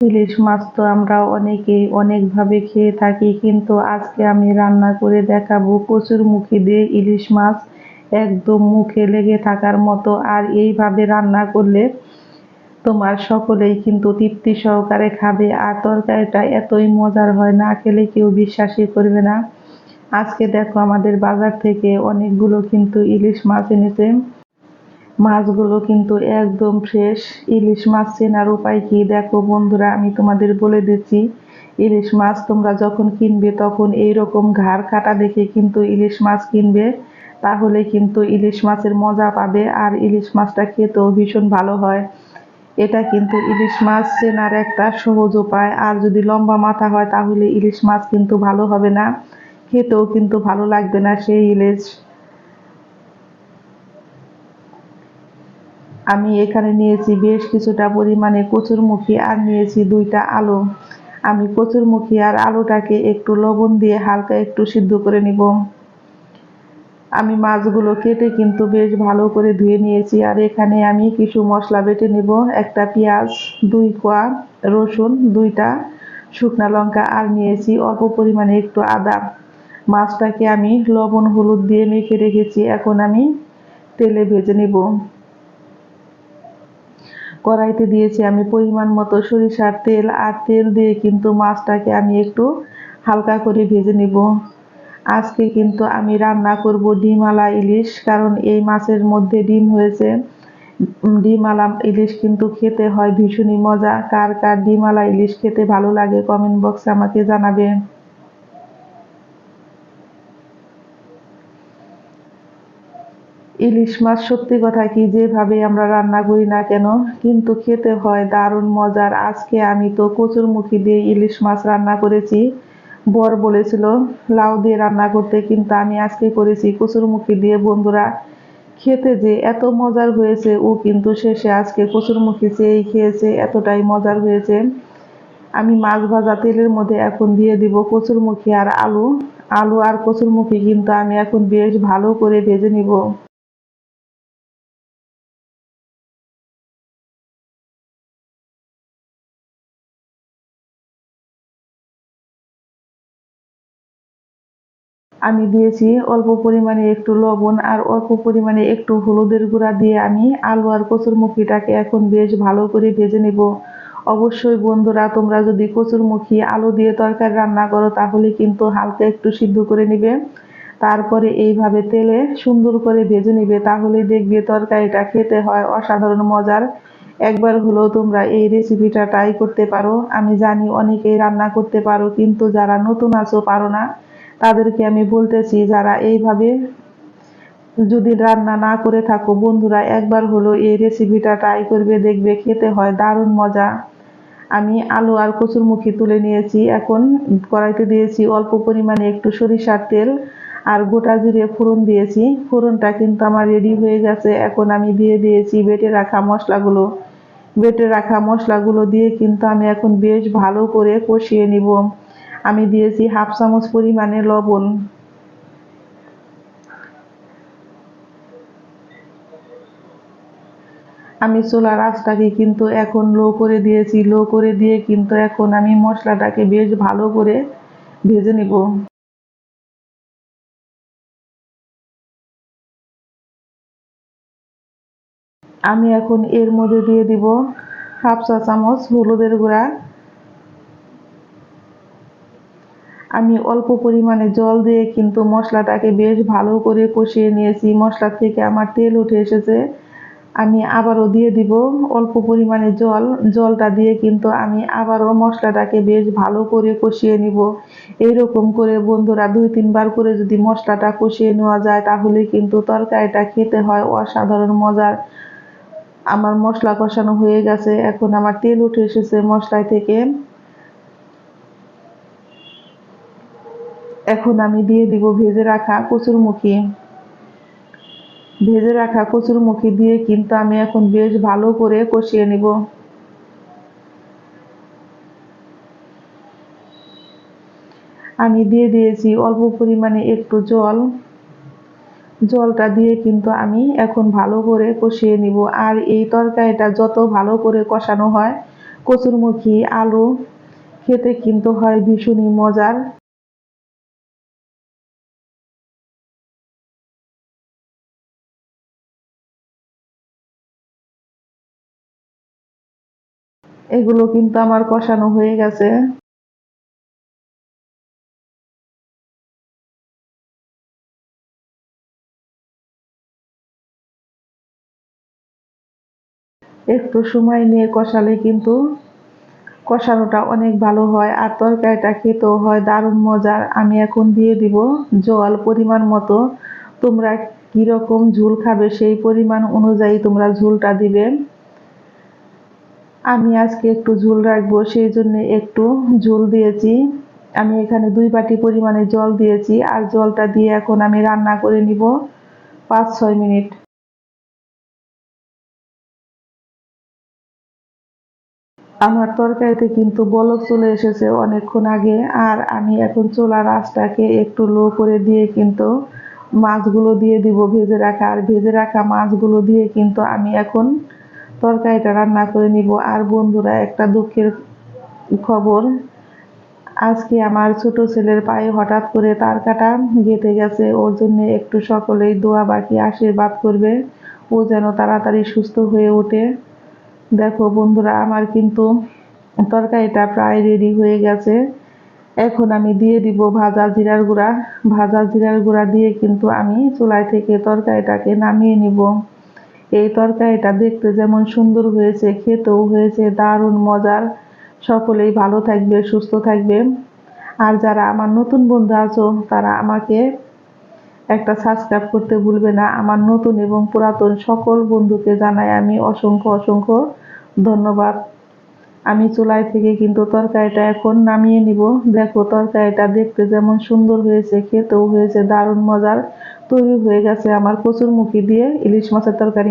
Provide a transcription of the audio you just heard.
ইলিশ মাছ তো আমরা অনেকেই অনেকভাবে খেয়ে থাকি, কিন্তু আজকে আমি রান্না করে দেখাবো কচুর মুখি দিয়ে ইলিশ মাছ। একদম মুখে লেগে থাকার মতো, আর এইভাবে রান্না করলে তোমার সকলেই কিন্তু তৃপ্তি সহকারে খাবে, আর তরকারিটা এতই মজার হয়, না খেলে কেউ বিশ্বাসই করবে না। আজকে দেখো আমাদের বাজার থেকে অনেকগুলো কিন্তু ইলিশ মাছ এনেছে। মাছগুলো কিন্তু একদম ফ্রেশ ইলিশ মাছ চেনার উপায় কি? দেখো বন্ধুরা, আমি তোমাদের বলে দিচ্ছি, ইলিশ মাছ তোমরা যখন কিনবে তখন এই রকম ঘাড় কাটা দেখে কিন্তু ইলিশ মাছ কিনবে, তাহলে কিন্তু ইলিশ মাছের মজা পাবে আর ইলিশ মাছটা খেতেও ভীষণ ভালো হয়। এটা কিন্তু ইলিশ মাছ চেনার একটা সহজ উপায়। আর যদি লম্বা মাথা হয় তাহলে ইলিশ মাছ কিন্তু ভালো হবে না, খেতেও কিন্তু ভালো লাগবে না সেই ইলিশ। আমি এখানে নিয়েছি বেশ কিছুটা পরিমাণে কচুরমুখী আর নিয়েছি দুইটা আলু। আমি কচুরমুখী আর আলুটাকে একটু লবণ দিয়ে হালকা একটু সিদ্ধ করে নিব। আমি মাছগুলো কেটে কিন্তু বেশ ভালো করে ধুয়ে নিয়েছি আর এখানে আমি কিছু মশলা বেটে নিব। একটা পেঁয়াজ, দুই কোয়া রসুন, দুইটা শুকনা লঙ্কা আর নিয়েছি অল্প পরিমাণে একটু আদা। মাছটাকে আমি লবণ হলুদ দিয়ে মেখে রেখেছি। এখন আমি তেলে ভেজে নিব। কড়াইতে দিয়েছি আমি পরিমাণ মতো সরিষার তেল আর তেল দিয়ে কিন্তু মাছটাকে আমি একটু হালকা করে ভেজে নিব। আজকে কিন্তু আমি রান্না করব ডিমালা ইলিশ, কারণ এই মাছের মধ্যে ডিম হয়েছে। ডিমালা ইলিশ কিন্তু খেতে হয় ভীষণই মজা। কার কার ডিমালা ইলিশ খেতে ভালো লাগে কমেন্ট বক্সে আমাকে জানাবেন। ইলিশ মাছ সত্যি কথা কি, যেভাবে আমরা রান্না করি না কেন, কিন্তু খেতে হয় দারুণ মজার। আজকে আমি তো কচুরমুখী দিয়ে ইলিশ মাছ রান্না করেছি। বর বলেছিল লাউ দিয়ে রান্না করতে, কিন্তু আমি আজকে করেছি কচুরমুখী দিয়ে। বন্ধুরা, খেতে যে এত মজার হয়েছে, ও কিন্তু শেষে আজকে কচুরমুখী চেয়েই খেয়েছে, এতটাই মজার হয়েছে। আমি মাছ ভাজা তেলের মধ্যে এখন দিয়ে দিব কচুরমুখী আর আলু। আলু আর কচুরমুখী কিন্তু আমি এখন বেশ ভালো করে ভেজে নিব। আমি দিয়েছি অল্প পরিমাণে একটু লবণ আর অল্প পরিমাণে একটু হলুদের গুঁড়া দিয়ে আমি আলু আর কচুরমুখিটাকে এখন বেশ ভালো করে ভেজে নেব। অবশ্যই বন্ধুরা, তোমরা যদি কচুরমুখী আলু দিয়ে তরকারি রান্না করো, তাহলে কিন্তু হালকা একটু সিদ্ধ করে নিবে। তারপরে এইভাবে তেলে সুন্দর করে ভেজে নিবে তাহলে দেখবে তরকারিটা খেতে হয় অসাধারণ মজার। একবার হলেও তোমরা এই রেসিপিটা ট্রাই করতে পারো। আমি জানি অনেকেই রান্না করতে পারো, কিন্তু যারা নতুন আছো পারো না। তাদেরকে আমি বলতেছি, যারা এইভাবে যদি রান্না না করে থাকো, বন্ধুরা, একবার হলো এই রেসিপিটা ট্রাই করবে, দেখবে খেতে হয় দারুণ মজা। আমি আলু আর কচুর কচুরমুখী তুলে নিয়েছি, এখন কড়াইতে দিয়েছি অল্প পরিমাণে একটু সরিষার তেল আর গোটা জিরে ফোড়ন দিয়েছি। ফোড়নটা কিন্তু আমার রেডি হয়ে গেছে, এখন আমি দিয়ে দিয়েছি বেটে রাখা মশলাগুলো। বেটে রাখা মশলাগুলো দিয়ে কিন্তু আমি এখন বেশ ভালো করে কষিয়ে নিব। আমি দিয়েছি হাফ চামচ পরিমাণে লবণ। আমি চুলার আঁচটাকে কিন্তু এখন লো করে দিয়েছি, লো করে দিয়ে কিন্তু এখন আমি মশলাটাকে বেশ ভালো করে ভেজে নিব। আমি এখন এর মধ্যে দিয়ে দিব হাফ চা চামচ হলুদের গুঁড়া। আমি অল্প পরিমাণে জল দিয়ে কিন্তু মশলাটাকে বেশ ভালো করে কষিয়ে নিয়েছি। মশলা থেকে আমার তেল উঠে এসেছে। আমি আবারও দিয়ে দিব অল্প পরিমাণে জল। জলটা দিয়ে কিন্তু আমি আবারও মশলাটাকে বেশ ভালো করে কষিয়ে নিব। এইরকম করে বন্ধুরা দুই, তিনবার করে যদি মশলাটা কষিয়ে নেওয়া যায়, তাহলে কিন্তু তরকারিটা খেতে হয় অসাধারণ মজার। আমার মশলা কষানো হয়ে গেছে। এখন আমার তেল উঠে এসেছে মশলায় থেকে। এখন আমি দিয়ে দিব ভেজে রাখা কচুরমুখী। ভেজে রাখা কচুরমুখী দিয়ে কিন্তু আমি এখন বেশ ভালো করে কষিয়ে নিব। আমি দিয়ে দিয়েছি অল্প পরিমাণে একটু জল। জলটা দিয়ে কিন্তু আমি এখন ভালো করে কষিয়ে নিব। আর এই তরকারিটা যত ভালো করে কষানো হয়, কচুরমুখী, আলু, খেতে কিন্তু হয় ভীষণই মজার। এগুলো কিন্তু আমার কষানো হয়ে গেছে। একটু সময় নিয়ে কষালে কিন্তু কষানোটা অনেক ভালো হয় আর তরকারিটা খেতেও হয় দারুণ মজার আমি এখন দিয়ে দিব জল পরিমাণ মতো। তোমরা কীরকম ঝুল খাবে সেই পরিমাণ অনুযায়ী তোমরা ঝুলটা দিবে। আমি আজকে একটু ঝুল রাখব, সেই জন্য একটু ঝুল দিয়েছি। আমি এখানে দুই বাটি পরিমাণে জল দিয়েছি আর জলটা দিয়ে এখন আমি রান্না করে নিব পাঁচ ছয় মিনিট। আমার তরকারিতে কিন্তু বলক চলে এসেছে অনেকক্ষণ আগে আর আমি এখন চোলা রাসটাকে একটু লো করে দিয়ে কিন্তু মাছগুলো দিয়ে দিব, ভেজে রাখা। আর ভেজে রাখা মাছগুলো দিয়ে কিন্তু আমি এখন তরকারিটা রান্না করে নিব। আর বন্ধুরা, একটা দুঃখের খবর, আজকে আমার ছোট ছেলের পায়ে হঠাৎ করে তার কাটা গেঁথে গেছে। ওর জন্য একটু সকলেই দোয়া বাকি আশীর্বাদ করবে। ও যেন তাড়াতাড়ি সুস্থ হয়ে ওঠে। দেখো বন্ধুরা, আমার কিন্তু তরকারিটা প্রায় রেডি হয়ে গেছে। এখন আমি দিয়ে দিব ভাজা জিরার গুঁড়া। ভাজা জিরার গুঁড়া দিয়ে কিন্তু আমি চুলায় থেকে তরকারিটাকে নামিয়ে নিব। এই তরকারিটা দেখতে যেমন সুন্দর হয়েছে, খেতেও হয়েছে, দারুণ মজার। সকলেই ভালো থাকবে, সুস্থ থাকবে। আর যারা আমার নতুন বন্ধু আছো, তারা আমাকে একটা সাবস্ক্রাইব করতে ভুলবে না। আমার নতুন এবং পুরাতন সকল বন্ধুকে জানাই আমি অসংখ্য অসংখ্য ধন্যবাদ। আমি চুলাই থেকে কিন্তু তরকারিটা এখন নামিয়ে নিব। দেখো, তরকারিটা দেখতে যেমন সুন্দর হয়েছে, খেতেও হয়েছে, দারুণ মজার। তৈরি হয়ে গেছে আমার প্রচুর কচুরমুখী দিয়ে ইলিশ মাছের তরকারি।